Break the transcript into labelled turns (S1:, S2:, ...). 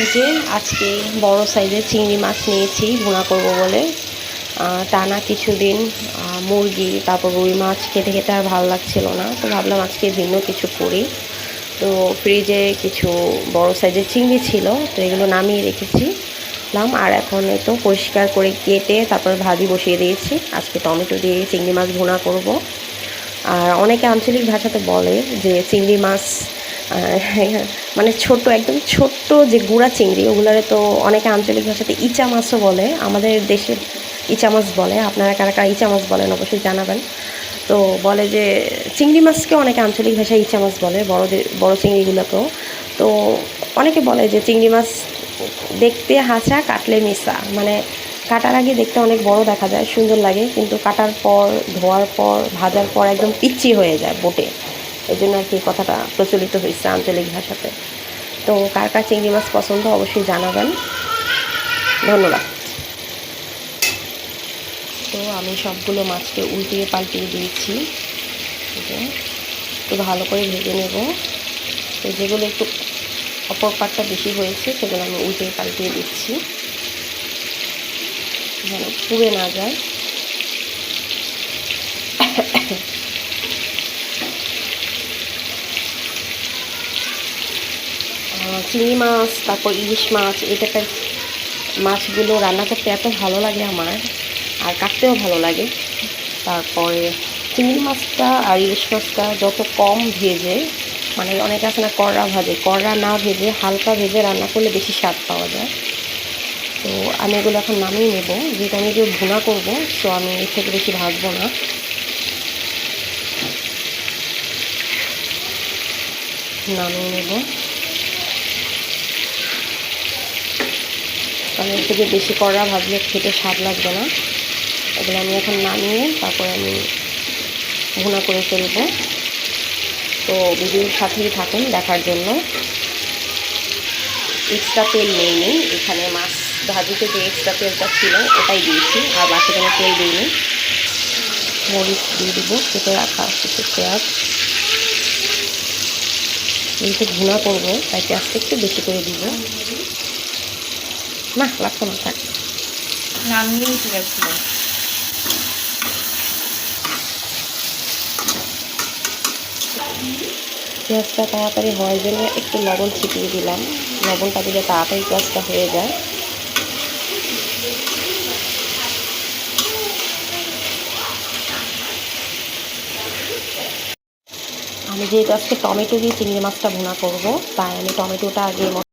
S1: এই যে আজকে বড় সাইজের চিংড়ি মাছ নিয়েছি, ভুনা করব বলে। টানা কিছুদিন মুরগি, তারপর রুই মাছ খেতে খেতে আর ভালো লাগছিল না। তো ভাবলাম আজকে ভিন্ন কিছু করি। তো ফ্রিজে কিছু বড় সাইজের চিংড়ি ছিল, তো এগুলো নামিয়ে রেখেছি আর এখন তো পরিষ্কার করে কেটে তারপর ভাজি বসিয়ে দিয়েছি। আজকে টমেটো দিয়ে চিংড়ি মাছ ভুনা করব। আর অনেকে আঞ্চলিক ভাষাতে বলে যে চিংড়ি মাছ মানে ছোট, একদম ছোট্ট যে গুঁড়া চিংড়ি, ওগুলারে তো অনেকে আঞ্চলিক ভাষাতে ইচা মাছও বলে, আমাদের দেশে ইচা মাছ বলে, আপনারা কারা কারা ইচা মাছ বলেন অবশ্যই জানাবেন। তো বলে যে চিংড়ি মাছকে অনেকে আঞ্চলিক ভাষায় ইচা মাছ বলে, বড়দের, বড় চিংড়িগুলোকেও। তো অনেকে বলে যে চিংড়ি মাছ দেখতে হাসা কাটলে মিশা। মানে কাটার আগে দেখতে অনেক বড় দেখা যায়, সুন্দর লাগে, কিন্তু কাটার পর, ধোয়ার পর, ভাজার পর একদম পিচ্ছি হয়ে যায় বোটে। এই জন্য আর কি কথাটা প্রচলিত হয়েছে আঞ্চলিক ভাষাতে। তো কার কার চিংড়ি মাছ পছন্দ অবশ্যই জানাবেন। ধন্যবাদ। তো আমি সবগুলো মাছকে উল্টিয়ে পাল্টিয়ে দিয়েছি। একটু ভালো করে ভেজে নেব। তো যেগুলো একটু অপর পাটটা বেশি হয়েছে, সেগুলো আমি উল্টিয়ে পাল্টিয়ে দিচ্ছি। যেন পুড়ে না যায়। চিংড়ি মাছ, তারপর ইলিশ মাছ, এই টাইপের মাছগুলো রান্না করতে এত ভালো লাগে আমার, আর কাটতেও ভালো লাগে। তারপরে চিংড়ি মাছটা আর ইলিশ মাছটা যত কম ভেজে মানে অনেক আছে না কররা ভাজে কররা না ভেজে, হালকা ভেজে রান্না করলে বেশি স্বাদ পাওয়া যায়। তো আমি এগুলো এখন নামিয়ে নেব যেটা আমি যে ভুনা করব তো আমি এর থেকে বেশি ভাজবো না। নামিয়ে নেব। কারণ এর থেকে বেশি কড়া ভাজলে খেতে স্বাদ লাগবে না। এগুলো আমি এখন নামিয়ে তারপরে আমি ভুনা করে ফেলব। তো ভিডিওর সাথেই থাকুন দেখার জন্য। এক্সট্রা তেল নেই নেই। এখানে মাছ ভাজিতে যে এক্সট্রা তেলটা ছিল, ওটাই দিয়েছি। আর বাকি কোনো তেল দিইনি। মরিচ দিয়ে দেবো, কেটে রাখা কিছু পেঁয়াজ। যেহেতু ভুনা করব, তাই পেঁয়াজটা একটু বেশি করে দিব। না লাগতো না থাক।
S2: নামিয়েই ঠিক আছে
S1: পেঁয়াজটা তাড়াতাড়ি হওয়ার জন্য একটু লবণ ছিটিয়ে দিলাম। লবণটা দিলে তাড়াতাড়ি পেঁয়াজটা হয়ে যায়। আমি যেহেতু আজকে টমেটো দিয়ে চিংড়ি মাছটা ভুনা করব তাই আমি টমেটোটা আগে